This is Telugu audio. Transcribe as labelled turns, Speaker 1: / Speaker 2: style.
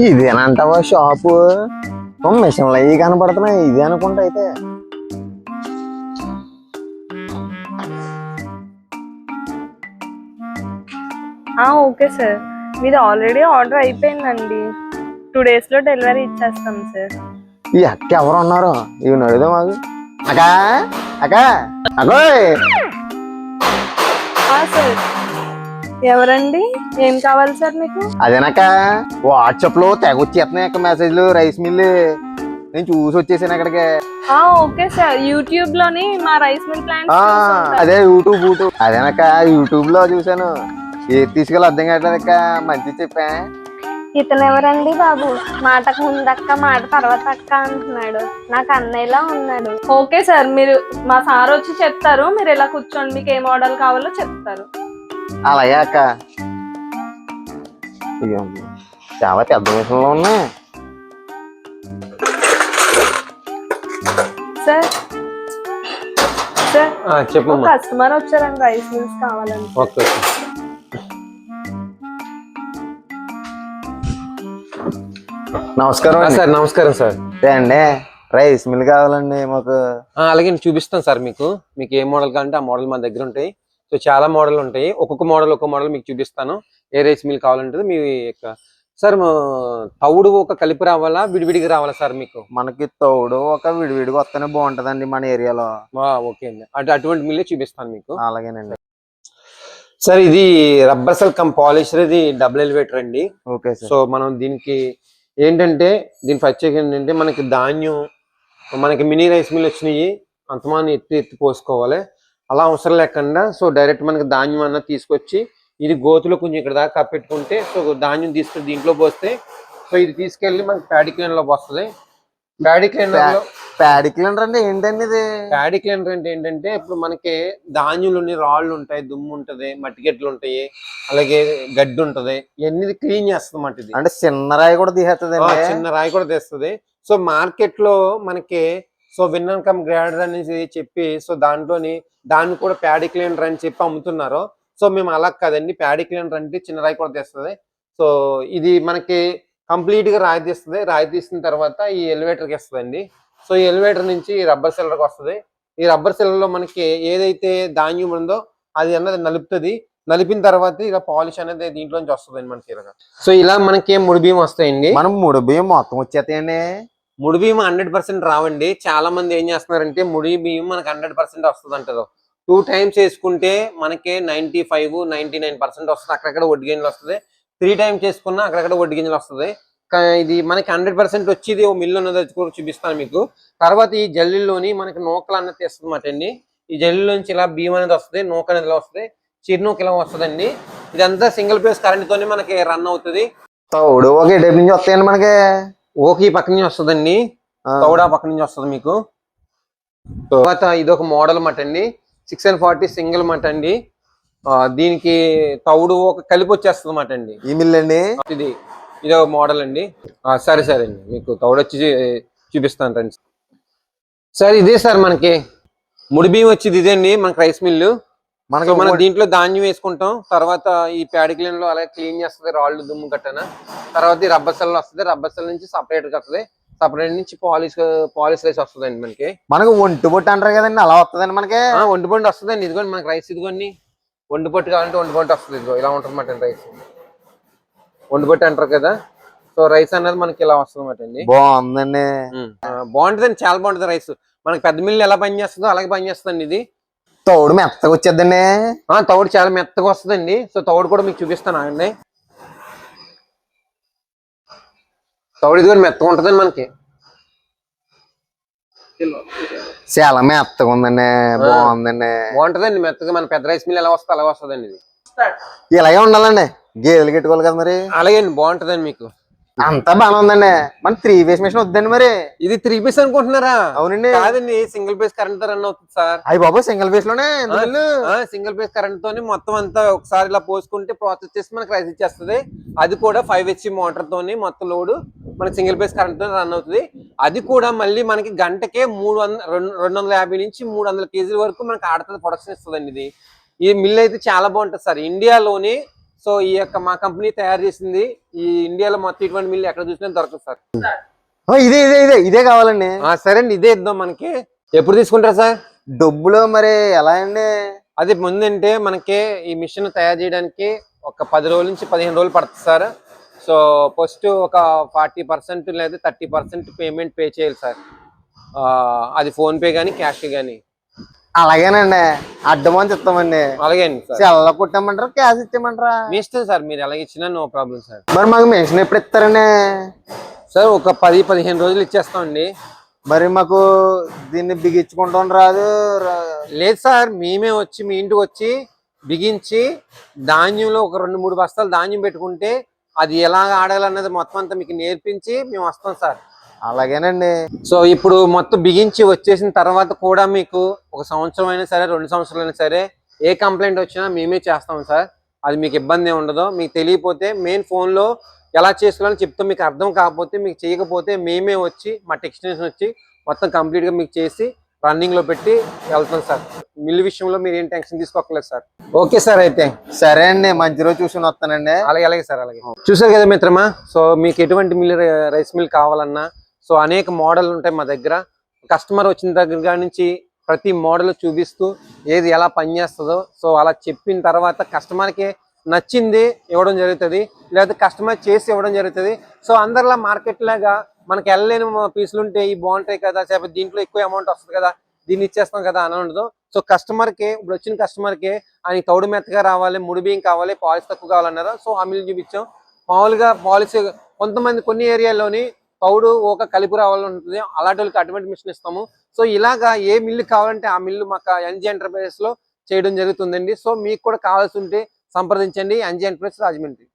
Speaker 1: ఇదేనంటావా షాపు? మిషన్లు అవి కనపడుతున్నాయి. ఇదే అనుకుంటా అయితే.
Speaker 2: ఆ, ఓకే సార్. మీది ఆల్రెడీ ఆర్డర్ అయిపోయిందండి. టూ డేస్లో డెలివరీ ఇచ్చేస్తాం సార్.
Speaker 1: ఈ అక్క ఎవరు ఉన్నారు ఇవి నడుదా మాకు. అకా అకా అకోయ్
Speaker 2: ఆ, సార్. ఎవరండి? ఏం కావాలి సార్ మీకు?
Speaker 1: అదేనక్క వాట్సాప్లో తెగ వచ్చేస్తున్నాయి అక్క మెసేజ్లు రైస్ మిల్ నేను చూసి వచ్చేసాను అక్కడికి.
Speaker 2: ఆ, ఓకే సార్. యూట్యూబ్లోని మా రైస్ మిల్ ప్లాంట్
Speaker 1: ఆ, అదే యూట్యూబ్ యూట్యూబ్ అదేనక్క యూట్యూబ్లో చూసాను ఏది తీసుకెళ్ళి అర్థం కావట్లేదు అక్క. మంచి చెప్పా.
Speaker 3: ఇతను ఎవరండి బాబు? మాటకు ముందక్క మాట తర్వాత అక్క అంటున్నాడు. నాకు అన్నయ్యలా ఉన్నాడు.
Speaker 2: Okay sir. మీరు మా సార్ వచ్చి చెప్తారు. మీరు ఇలా కూర్చోండి. మీకు ఏ మోడల్ కావాలో చెప్తారు.
Speaker 1: అలాగే అక్క చాలా పెద్ద విషయంలో ఉన్నాయి.
Speaker 2: సార్ సార్
Speaker 4: చెప్పమ్మా.
Speaker 2: కస్టమర్ వచ్చారండి రైస్ మిల్స్ కావాలని.
Speaker 4: ఓకే
Speaker 1: నమస్కారం.
Speaker 4: సార్ నమస్కారం సార్.
Speaker 1: అండి రైస్ మిల్ కావాలండి మాకు.
Speaker 4: ఆ, అలాగే నేను చూపిస్తాను సార్ మీకు. మీకు ఏ మోడల్ కావాలంటే ఆ మోడల్ మా దగ్గర ఉంటాయి. సో చాలా మోడల్ ఉంటాయి. ఒక్కొక్క మోడల్ ఒక్కొక్క మోడల్ మీకు చూపిస్తాను. ఏ రైస్ మిల్ కావాలంటే మీ యొక్క సార్ మా తవుడు ఒక కలిపి రావాలా విడివిడిగా రావాలా సార్ మీకు?
Speaker 1: మనకి తోడు ఒక విడివిడిగా వస్తేనే బాగుంటదండి మన ఏరియాలో.
Speaker 4: ఓకే అండి. అటు అటువంటి మిల్లే చూపిస్తాను మీకు.
Speaker 1: అలాగేనండి.
Speaker 4: సార్ ఇది రబ్బర్ సెల్ కమ్ పాలిషర్ ఇది డబుల్ ఎలివేటర్ అండి.
Speaker 1: Okay sir.
Speaker 4: సో మనం దీనికి ఏంటంటే దీని ప్రత్యేకత ఏంటంటే మనకి ధాన్యం మనకి మినీ రైస్ మిల్ వచ్చినాయి. అంతమాని ఎత్తి ఎత్తి పోసుకోవాలి. అలా అవసరం లేకుండా సో డైరెక్ట్ మనకి ధాన్యం అన్న తీసుకొచ్చి ఇది గోతులో కొంచెం ఇక్కడ దాకా కప్పెట్టుకుంటే సో ధాన్యం తీసుకొని దీంట్లో పోస్తే సో ఇది తీసుకెళ్ళి మనకి ప్యాడీ క్లీనర్లో వస్తుంది. ప్యాడీ క్లీనర్
Speaker 1: ప్యాడీ క్లీనర్ అండి ఏంటండి ఇది?
Speaker 4: ప్యాడీ క్లీనర్ అంటే ఏంటంటే ఇప్పుడు మనకి ధాన్యంలోని రాళ్ళు ఉంటాయి దుమ్ము ఉంటది మట్టిగడ్డలు ఉంటాయి అలాగే గడ్డి ఉంటది ఇవన్నీ క్లీన్ చేస్తుంది ఇది.
Speaker 1: అంటే చిన్న రాయి కూడా తీసేస్తుంది
Speaker 4: చిన్న రాయి కూడా తెస్తుంది. సో మార్కెట్లో మనకి సో విన్ కమ్ గ్రేడర్ అనేసి చెప్పి సో దాంట్లోని దాన్ని కూడా ప్యాడీ క్లీనర్ అని చెప్పి అమ్ముతున్నారు. సో మేము అలా కాదండి. ప్యాడీ క్లీనర్ అంటే చిన్న రాయి కూడా తెస్తుంది. సో ఇది మనకి కంప్లీట్గా రాయి తీస్తుంది. రాయి తీసిన తర్వాత ఈ ఎలివేటర్కి సో ఈ ఎలివేటర్ నుంచి రబ్బర్ సెల్లర్కి వస్తుంది. ఈ రబ్బర్ సెల్లర్లో మనకి ఏదైతే ధాన్యం ఉందో అది అన్నది నలుపుతుంది. నలిపిన తర్వాత ఇలా పాలిష్ అనేది దీంట్లోంచి వస్తుంది మనకి ఇలాగా. సో ఇలా మనకి ముడి బియ్యం వస్తాయండి?
Speaker 1: మనం మూడు బియ్యం మొత్తం వచ్చేస్తాయండి.
Speaker 4: ముడి బియ్యం హండ్రెడ్ పర్సెంట్ రావండి. చాలా మంది ఏం చేస్తున్నారంటే ముడి బియ్యం మనకి హండ్రెడ్ పర్సెంట్ వస్తుంది అంటారు. టూ టైమ్స్ వేసుకుంటే మనకి ninety five ninety nine percent వస్తుంది. అక్కడక్కడ వడ్డీ గింజలు వస్తుంది. త్రీ టైమ్స్ చేసుకున్నా అక్కడక్కడ వడ్డీ గింజలు వస్తుంది. ఇది మనకి హండ్రెడ్ పర్సెంట్ వచ్చేది ఓ మిల్లు ఉన్నది కూడా చూపిస్తాను మీకు. తర్వాత ఈ జల్లీలోని మనకి నూకలు అన్నది ఇస్తుంది అండి. ఈ జల్లీలోంచి ఇలా బియ్యం అనేది వస్తుంది నూక అనేది ఇలా వస్తుంది చిరునూక ఇలా వస్తుందండి. ఇదంతా సింగిల్ ఫేస్ కరెంట్తోనే మనకి రన్ అవుతుంది.
Speaker 1: తోడు నుంచి వస్తాయండి మనకి.
Speaker 4: ఓకే పక్క నుంచి వస్తుందండి. తౌడా పక్క నుంచి వస్తుంది మీకు. తర్వాత ఇది ఒక మోడల్ మట్ అండి. సిక్స్ అండ్ ఫార్టీ సింగిల్ మట్ అండి. దీనికి తౌడు ఒక కలిపి వచ్చేస్తుంది మాట అండి.
Speaker 1: ఈ మిల్ అండి?
Speaker 4: ఇది ఇది ఒక మోడల్ అండి. సరే సరే అండి. మీకు తౌడు వచ్చి చూపిస్తాను రండి. సార్ ఇదే సార్ మనకి. ముడి బియ్యం వచ్చేది ఇదే అండి మనకి రైస్ మిల్లు.
Speaker 1: మనకి
Speaker 4: మనం దీంట్లో ధాన్యం వేసుకుంటాం. తర్వాత ఈ ప్యాడీ క్లీన్లో అలాగే క్లీన్ చేస్తుంది రాళ్ళు దుమ్ము కట్టన. తర్వాత ఈ రబ్బర్ సెల్ వస్తుంది రబ్బర్ సెల్ నుంచి సపరేట్ వస్తుంది. సపరేట్ నుంచి పాలిష్ పాలిష్ రైస్ వస్తుందండి మనకి.
Speaker 1: మనకి ఒంటి బొట్టు అంటారు కదండి అలా వస్తుందండి మనకి?
Speaker 4: ఒంటి పండు వస్తుందండి. ఇదిగోండి మనకి రైస్ ఇదిగోండి. ఒంటి పొట్టు కావాలంటే ఒంటి పొట్టు వస్తుంది ఇదిగో ఇలా ఉంటుంది మాట రైస్. ఒంటి పొట్టు అంటారు కదా సో రైస్ అన్నది మనకి ఇలా వస్తుంది మాట అండి
Speaker 1: బాగుందండి.
Speaker 4: బాగుంటుందండి చాలా బాగుంటుంది రైస్. మనకి పెద్ద మిల్లు ఎలా పనిచేస్తుందో అలాగే పనిచేస్తుందండి ఇది.
Speaker 1: తోడు మెత్తగా వచ్చేద్దండి.
Speaker 4: ఆ తౌడు చాలా మెత్తగా వస్తుందండి. సో తౌడు కూడా మీకు చూపిస్తాను అండి తౌడు ఇది కూడా మెత్తగా ఉంటుందండి మనకి.
Speaker 1: చాలా మెత్తగా ఉందండి. బాగుందండి.
Speaker 4: బాగుంటుందండి మెత్తగా. మన పెద్ద రైస్ మిల్ ఎలా వస్తే అలా వస్తుందండి ఇది.
Speaker 1: ఇలాగే ఉండాలండి. గేదెలు కట్టుకోవాలి కదా మరి.
Speaker 4: అలాగే అండి బాగుంటుందండి మీకు.
Speaker 1: అంతా బాగానే ఉందండి మన త్రీ ఫేస్ మిషన్ వద్దండి మరి.
Speaker 4: ఇది త్రీ పీస్ అనుకుంటున్నారా?
Speaker 1: అవునండి.
Speaker 4: కాదండి సింగిల్ పీస్ కరెంట్తో రన్ అవుతుంది సార్.
Speaker 1: అయ్యి బాబు సింగిల్ ఫేస్లోనే?
Speaker 4: సింగిల్ పీస్ కరెంట్ తోని మొత్తం అంతా ఒకసారి ఇలా పోసుకుంటే ప్రాసెస్ చేసి మనకి రైస్ ఇచ్చేస్తుంది. అది కూడా ఫైవ్ హెచ్పి మోటార్ తోని మొత్తం లోడ్ మనకి సింగిల్ పీస్ కరెంట్తో రన్ అవుతుంది. అది కూడా మళ్ళీ మనకి గంటకే మూడు వందల రెండు వందల యాభై నుంచి మూడు వందల కేజీల వరకు మనకి ఆడుతుంది ప్రొడక్షన్ ఇస్తుందండి ఇది. ఈ మిల్ అయితే చాలా బాగుంటుంది సార్. ఇండియాలోని సో ఈ యొక్క మా కంపెనీ తయారు చేసింది ఈ ఇండియాలో మొత్తం ఇటువంటి మిల్లు ఎక్కడ చూసినా దొరకదు సార్.
Speaker 1: ఇదే ఇదే ఇదే ఇదే కావాలండి.
Speaker 4: సరే అండి ఇదే ఇద్దాం మనకి. ఎప్పుడు తీసుకుంటారు సార్?
Speaker 1: డబ్బులు మరి ఎలా అండి?
Speaker 4: అది ముందంటే మనకి ఈ మిషన్ తయారు చేయడానికి ఒక పది రోజుల నుంచి పదిహేను రోజులు పడుతుంది సార్. సో ఫస్ట్ ఒక ఫార్టీ పర్సెంట్ లేదా థర్టీ పర్సెంట్ పేమెంట్ పే చేయాలి సార్. అది ఫోన్ పే కానీ క్యాష్ కానీ
Speaker 1: అలాగేనండి. అడ్వాన్స్ ఇస్తామండి
Speaker 4: అలాగే అండి సార్
Speaker 1: సెల్ల కొట్టామంటారా? క్యాష్ ఇచ్చేయమంటారా?
Speaker 4: మీ ఇష్టం సార్ మీరు ఎలాగ ఇచ్చినా నో ప్రాబ్లం సార్.
Speaker 1: మరి మాకు మెన్షన్ ఎప్పుడు ఇస్తారండి?
Speaker 4: సార్ ఒక పది పదిహేను రోజులు ఇచ్చేస్తామండి
Speaker 1: మరి మాకు దీన్ని బిగించుకుంటాం రాదు రా-
Speaker 4: లేదు సార్ మేమే వచ్చి మీ ఇంటికి వచ్చి బిగించి ధాన్యంలో ఒక రెండు మూడు బస్తాలు ధాన్యం పెట్టుకుంటే అది ఎలా ఆడాలన్నది మొత్తం అంతా మీకు నేర్పించి మేము వస్తాం సార్.
Speaker 1: అలాగేనండి.
Speaker 4: సో ఇప్పుడు మొత్తం బిగించి వచ్చేసిన తర్వాత కూడా మీకు ఒక సంవత్సరం అయినా సరే రెండు సంవత్సరాలు అయినా సరే ఏ కంప్లైంట్ వచ్చినా మేమే చేస్తాం సార్. అది మీకు ఇబ్బంది ఉండదు. మీకు తెలియకపోతే మెయిన్ ఫోన్లో ఎలా చేసుకోవాలని చెప్తాం మీకు అర్థం కాకపోతే మీకు చేయకపోతే మేమే వచ్చి మా టెక్స్టైల్స్ వచ్చి మొత్తం కంప్లీట్గా మీకు చేసి రన్నింగ్లో పెట్టి వెళ్తాం సార్. మిల్ విషయంలో మీరు ఏం టెన్షన్ తీసుకోకలేదు సార్. ఓకే సార్ అయితే.
Speaker 1: సరే అండి మంచి రోజు చూసుకుని వస్తానండి.
Speaker 4: అలాగే అలాగే సార్ అలాగే. చూసారు కదా మిత్రమా? సో మీకు ఎటువంటి మిల్ రైస్ మిల్ కావాలన్నా సో అనేక మోడల్ ఉంటాయి మా దగ్గర. కస్టమర్ వచ్చిన దగ్గర నుంచి ప్రతి మోడల్ చూపిస్తూ ఏది ఎలా పనిచేస్తుందో సో అలా చెప్పిన తర్వాత కస్టమర్కి నచ్చింది ఇవ్వడం జరుగుతుంది లేదా కస్టమర్ చేసి ఇవ్వడం జరుగుతుంది. సో అందరిలా మార్కెట్ లాగా మనకి వెళ్ళలేని పీసులు ఉంటే ఈ బాగుంటాయి కదా లేకపోతే దీంట్లో ఎక్కువ అమౌంట్ వస్తుంది కదా దీన్ని ఇచ్చేస్తాం కదా అని ఉండదు. సో కస్టమర్కి ఇప్పుడు వచ్చిన కస్టమర్కి ఆయన తౌడు మెత్తగా రావాలి ముడి బియ్యం కావాలి పాలిస్ తక్కువ కావాలన్నారు. సో హామీలు చూపించాం. మామూలుగా పాలిసీ కొంతమంది కొన్ని ఏరియాల్లోని తౌడు ఒక కలిపి రావాలి ఉంటుంది. అలాంటి వాళ్ళకి అటువంటి మిషన్ ఇస్తాము. సో ఇలాగా ఏ మిల్లు కావాలంటే ఆ మిల్లు మాకు ఎన్జీ ఎంటర్ప్రైజెస్లో చేయడం జరుగుతుందండి. సో మీకు కూడా కావాల్సి ఉంటే సంప్రదించండి. NG enterprises Rajahmundry.